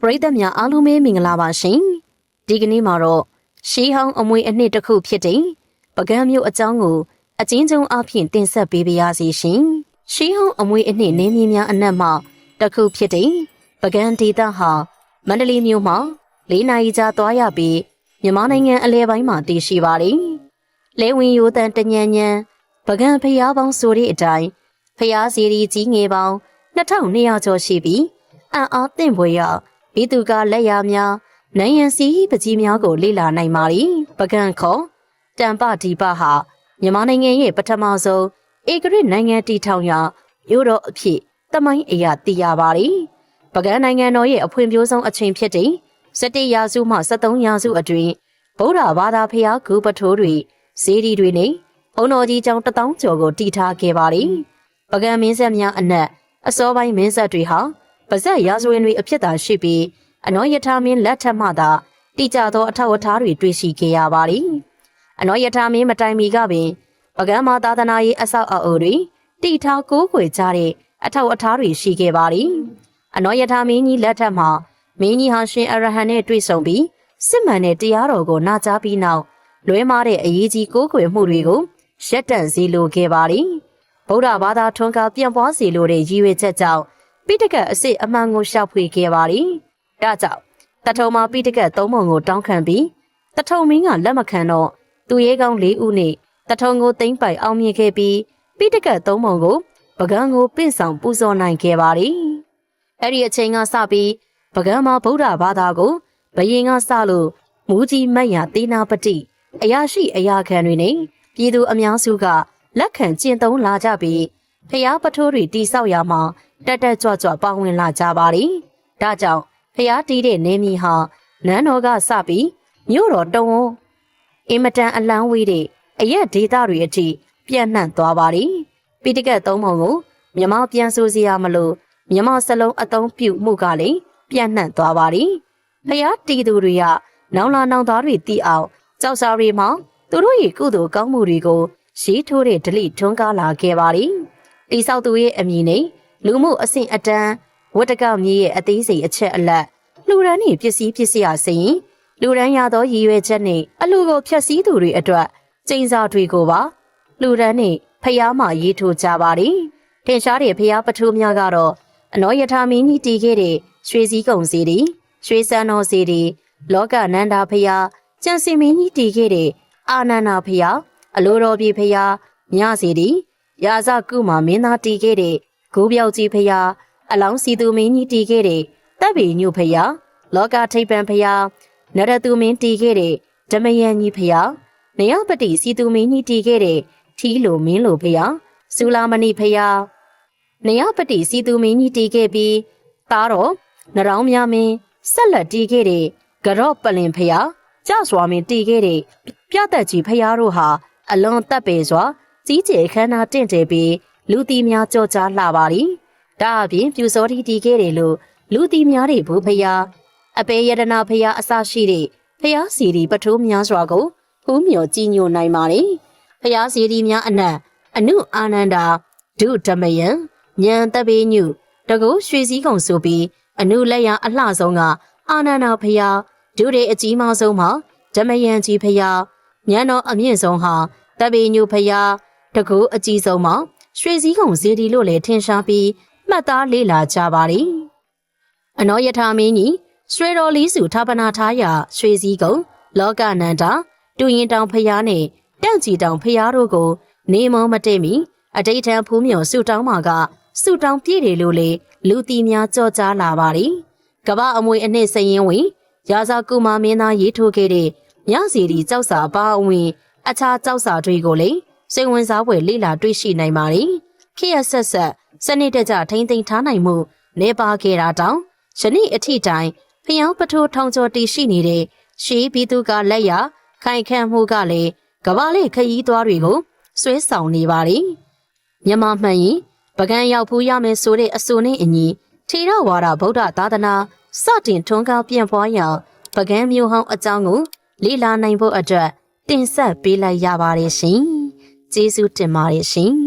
ပရိသတ်များအားလုံးပဲမင်္ဂလာပါရှင်ဒီကနေ့မှာတော့ရှေးဟောင်းအမွေအနှစ်တစ်ခုဖြစ်တဲ့ပကံမျိုးအကြောင်းကိုအချင်းချင်းအဖြစ်တင်ဆက်ပေးပါရစေရှင်ရှေးဟောင်းအမွေအနှစ်နေမြင့်များအနက်မှတစ်ခုဖြစ်တဲ့ပကံဒေသဟာမန္တလေးမြို့မှာ၄နိုင်ကြာသွားရပြီးမြန်မာနိုင်ငံအလဲပိုင်းမှာတည်ရှိပါတယ်လဲဝင်ရိုးတန်တညံညံပကံဖျားပေါင်းဆိုတဲ့အတိုင်းဖျားစီရီကြီးငယ်ပေါင်း 2200ကျော်ရှိပြီးအံ့အားသင့်ဖွယ်ရဘီသူကလက်ရများနိုင်ရန်စီပကြီးများကိုလေ့လာနိုင်ပါသည်ပကံခေါ်တံပဒီပဟာမြန်မာနိုင်ငံရဲ့ပထမဆုံးဧကရစ်နိုင်ငံတည်ထောင်ရာမြို့တော်အဖြစ်တမိုင်းအရာသိရပါသည်ပကံနိုင်ငံတော်ရဲ့အဖွံ့ဖြိုးဆုံးအချိန်ဖြစ်တဲ့17ရာစုမှ73ရာစုအတွင်းဗုဒ္ဓဘာသာဖျားဂူပထိုးတွေဇေဒီတွေနဲ့အုံတော်ကြီးကျောင်းတထောင်ကျော်ကိုတည်ထားခဲ့ပါသည်ပကံမင်းဆက်များအနက် အစောပိုင်းမင်းဆက်တွေဟာပါဇက်ရာဇဝင်တွေအဖြစ်သာရှိပြီးအနောယထာမင်းလက်ထက်မှသာတိကျသောအထောက်အထားတွေတွေ့ရှိခဲ့ရပါသည်အနောယထာမင်းမတိုင်မီကပင်ပကံမာသာသနာရေးအဆောက်အအုံတွေတိထားကိုးကွယ်ကြတဲ့အထောက်အထားတွေရှိခဲ့ပါသည်အနောယထာမင်းကြီးလက်ထက်မှာမင်းကြီးဟာရှင်အရဟံနဲ့တွေ့ဆုံပြီးစစ်မှန်တဲ့တရားတော်ကိုနာကြားပြီးနောက်လွဲမားတဲ့အရေးကြီးကိုးကွယ်မှုတွေကိုရက်တန့်စေလိုခဲ့ပါသည် ဗုဒ္ဓဘာသာထွန်းကားပြန့်ပွားစေလိုတဲ့ရည်ရွယ်ချက်ကြောင့်ပိဋကအစစ်အမှန်ကိုရှောက်ဖွေခဲ့ပါသည်။ဒါကြောင့်တထုံမှာပိဋကသုံးပုံကိုတောင်းခံပြီးတထုံမင်းကလက်မခံတော့သူရဲကောင်း၄ဦးနဲ့တထုံကိုသိမ့်ပိုင်အောင်မြင်ခဲ့ပြီးပိဋကသုံးပုံကိုပကံကိုပင့်ဆောင်ပူဇော်နိုင်ခဲ့ပါသည်။အဲ့ဒီအချိန်ကစပြီးပကံမှာဗုဒ္ဓဘာသာကိုဘယင်ကစလို့မူကြီးမတ်ရတေနာပတိအရာရှိအရာခံတွေနဲ့ပြည်သူအများစုက လက်ခံကျင့်သုံးလာကြပြီးဖျားပထိုးတွေတိဆောက်ရမှာတက်တက်ကြွကြွပါဝင်လာကြပါသည်။ဒါကြောင့်ဖျားတီးတဲ့နေမီဟာနန်းတော်ကစပြီးမြို့တော်တုံးအင်မတန်အလန်းဝေးတဲ့အရက်ဒေသတွေအထိပြန့်နှံ့သွားပါသည်။ပိဋကတ်သုံးပုံကိုမြမပြန်ဆိုစရာမလိုမြမစလုံးအသုံးပြုမှုကလည်းပြန့်နှံ့သွားပါသည်။ဖျားတီးသူတွေကနောင်လာနောင်သားတွေတီးအောင်ကြောက်စားရီမောင်သူတို့ရဲ့ကုသိုလ်ကောင်းမှုတွေကို ရေးထိုးတဲ့ဒလိထွန်းကားလာခဲ့ပါသည်။တိဆောက်သူရဲ့အမည်နဲ့လူမှုအဆင့်အတန်းဝတ္တကမြေရဲ့အသေးစိတ်အချက်အလက်လူရန်နှင့်ပစ္စည်းပစ္စည်းအစရင်လူရန်ရသောရည်ရွယ်ချက်နှင့်အလူကိုဖျက်ဆီးသူတွေအတွက်ကျင်းစာတွေကိုပါလူရန်နှင့်ဖျားမှရေးထိုးကြပါသည်ထင်ရှားတဲ့ဖျားပထိုးများကတော့အနောယထာမင်းကြီးတည်ခဲ့တဲ့ရွှေစည်းကုံစီတီရွှေစံတော်စီတီလောကနန္ဒာဖျားကျန်စီမင်းကြီးတည်ခဲ့တဲ့အာနန္ဒာဖျား အလိုတော်ပြေဖျားညစီတီရာဇကုမာမင်းသားတည်ခဲ့တဲ့ဂိုးပြောက်ကြီးဖျားအလောင်းစီသူမင်းကြီးတည်ခဲ့တဲ့တပ်ပီညုဖျားလောကထိပ်ပံဖျားနရသူမင်းတည်ခဲ့တဲ့ဓမယန်ကြီးဖျားနေရပတိစီသူမင်းကြီးတည်ခဲ့တဲ့ထီလိုမင်းလိုဖျားစူလာမဏိဖျားနေရပတိစီသူမင်းကြီးတည်ခဲ့ပြီးသားတော်နရောင်းများမင်းဆက်လက်တည်ခဲ့တဲ့ဂရော့ပလင်ဖျားကြစွာမင်းတည်ခဲ့တဲ့ပြသက်ကြီးဖျားတို့ဟာ အလွန်တပ်ပေစွာကြီးကျယ်ခမ်းနားတင့်တယ်ပြီးလူတီများကြောကြားလှပါသည်။ဒါအပြင်ပြူစောတိတီခဲ့တယ်လို့လူတီများတွေဘူးဖျားအပေယတနာဖျားအစရှိတဲ့ဖျားစီရီပထိုးများစွာကိုဟူးမြော်ကြည်ညိုနိုင်ပါလေ။ဖျားစီရီများအနက်အနုအာနန္ဒာဒုဓမယံညံတပေညုတကုရွှေစည်းကုံဆိုပြီးအနုလက်ရအလှဆုံးကအာနန္ဒာဖျားဒုတဲ့အကြီးမားဆုံးမှာဓမယံကြီးဖျား ညံတော်အမြင့်ဆုံးဟာတပေညုဖျားတကူအကြီးဆုံးမှာရွှေစည်းကုံဇေဒီလို့လည်းထင်ရှားပြီးမှတ်သားလေးလာကြပါသည်။အနောယထာမင်းကြီးရွှေတော်လေးစုဌာပနာထားရာရွှေစည်းကုံလောကနန္တာတူရင်တောင်ဖျားနဲ့တန့်ကြည်တောင်ဖျားတို့ကို နေမောမတည့်မီအတိတ်ထံဖူးမြော်ဆူတောင်းမှာကဆူတောင်းပြည့်တယ်လို့လေလူတီများကြောကြားလာပါသည်။ကမ္ဘာအမွေအနှစ်စရင်ဝင်ရာဇာကုမာမင်းသားရေးထိုးခဲ့တဲ့ မြစီရီကြောက်စာပါအဝင် အခြားကြောက်စာတွေကိုလေစိတ်ဝင်စားဖွယ်လေ့လာတွေ့ရှိနိုင်ပါတယ်။ခေတ်ဆက်ဆက်စနစ်တကျထိမ့်သိမ်းထားနိုင်မှုနေပါခဲ့တာတောင်ယနေ့အထိတိုင်ဖျောင်းပထိုးထောင်ကျော်တည်ရှိနေတဲ့ရှေးပြည်သူကလက်ရခိုင်ခန့်မှုကလည်းကဘာလေးခရီးသွားတွေကိုဆွဲဆောင်နေပါလေ။မြမမှန်ရင်ပကံရောက်ဖူးရမယ်ဆိုတဲ့အဆိုနဲ့အညီထေရဝါဒဗုဒ္ဓသာသနာစတင်ထွန်းကားပြန့်ပွားရာပကံမျိုးဟောင်းအကြောင်းကို လေ့လာနိုင်ဖို့အတွက်တင်ဆက်ပေးလိုက်ရပါတယ်ရှင်။ကျေးဇူးတင်ပါတယ်ရှင်။